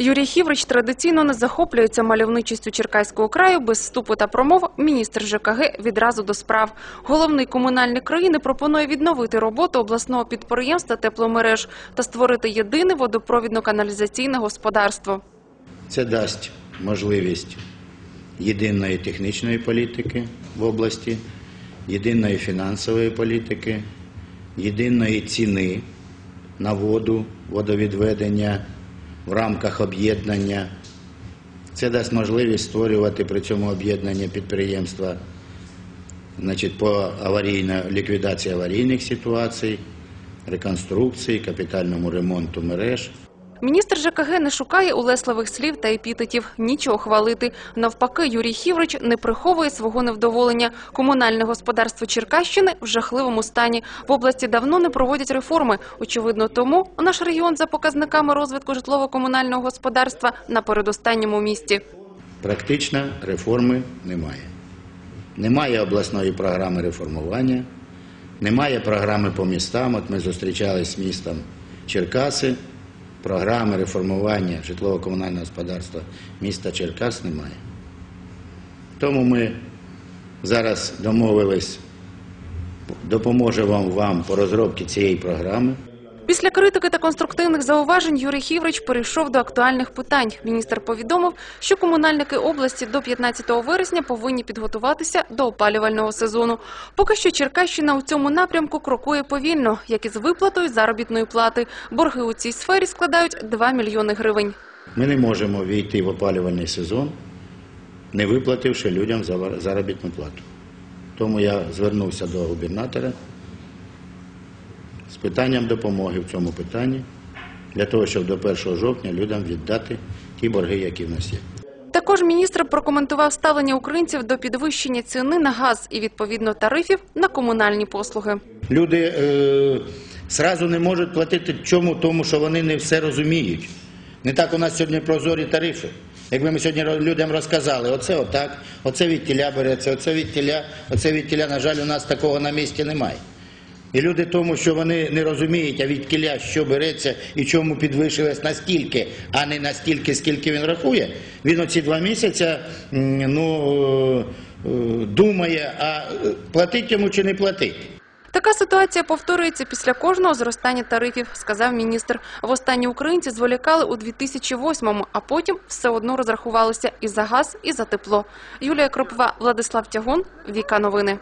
Юрій Хіврич традиційно не захоплюється мальовничістю Черкаського краю без вступу та промов. Міністр ЖКГ відразу до справ. Головний комунальник країни пропонує відновити роботу обласного підприємства тепломереж та створити єдине водопровідно-каналізаційне господарство. Це дасть можливість єдиної технічної політики в області, єдиної фінансової політики, єдиної ціни на воду, водовідведення в рамках об'єднання. Це дасть можливість створювати при цьому об'єднання підприємства значить, по аварійно, ліквідації аварійних ситуацій, реконструкції, капітальному ремонту мереж. Міністр ЖКГ не шукає улесливих слів та епітетів, нічого хвалити. Навпаки, Юрій Хіврич не приховує свого невдоволення. Комунальне господарство Черкащини в жахливому стані. В області давно не проводять реформи. Очевидно, тому наш регіон за показниками розвитку житлово-комунального господарства на передостанньому місці. Практично реформи немає. Немає обласної програми реформування, немає програми по містам. От ми зустрічалися з містом Черкаси. Програми реформування житлово-комунального господарства міста Черкас немає. Тому ми зараз домовились, допоможемо вам, по розробці цієї програми. Після критики та конструктивних зауважень Юрій Хіврич перейшов до актуальних питань. Міністр повідомив, що комунальники області до 15 вересня повинні підготуватися до опалювального сезону. Поки що Черкащина у цьому напрямку крокує повільно, як і з виплатою заробітної плати. Борги у цій сфері складають 2 мільйони гривень. Ми не можемо війти в опалювальний сезон, не виплативши людям заробітну плату. Тому я звернувся до губернатора з питанням допомоги в цьому питанні, для того, щоб до 1 жовтня людям віддати ті борги, які в нас є. Також міністр прокоментував ставлення українців до підвищення ціни на газ і відповідно тарифів на комунальні послуги. Люди е, зразу не можуть платити чому, тому що вони не все розуміють. Не так у нас сьогодні прозорі тарифи. Якби ми сьогодні людям розказали, оце отак, оце від тіля береться, оце від тіля, оце від тіля, на жаль, у нас такого на місці немає. І люди тому, що вони не розуміють, а від кіля що береться і чому підвищилось настільки, а не настільки, скільки він рахує, він оці два місяці ну, е, е, думає, а е, платить йому чи не платить. Така ситуація повторюється після кожного зростання тарифів, сказав міністр. Востаннє українці зволікали у 2008-му, а потім все одно розрахувалися і за газ, і за тепло. Юлія Кропова, Владислав Тягун, Віка Новини.